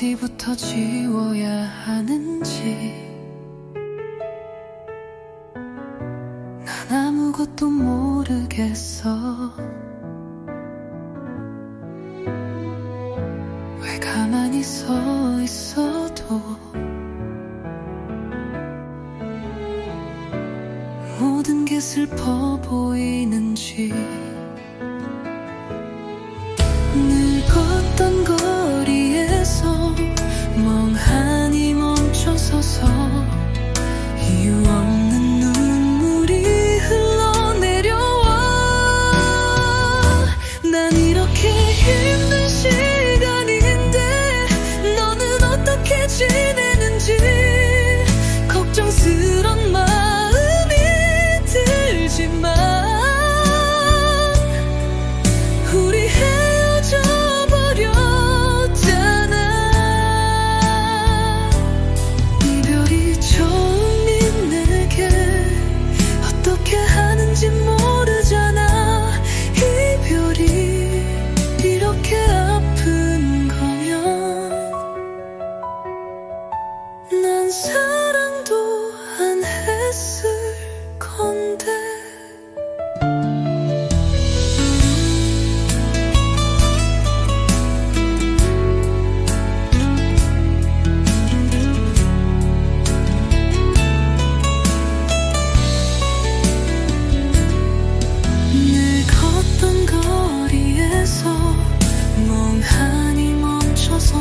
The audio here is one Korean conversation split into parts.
어디부터 지워야 하는지. 난 아무것도 모르겠어. 왜 가만히 서 있어도 모든 게 슬퍼 보이는지.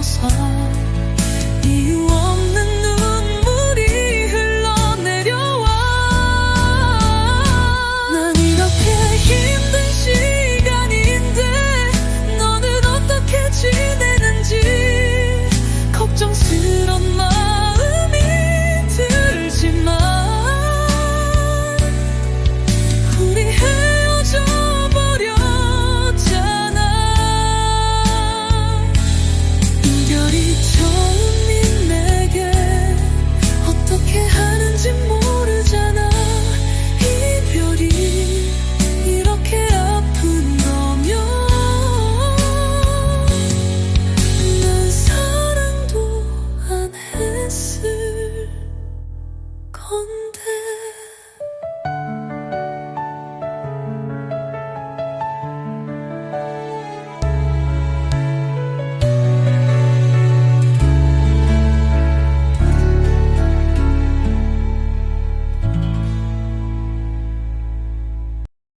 算一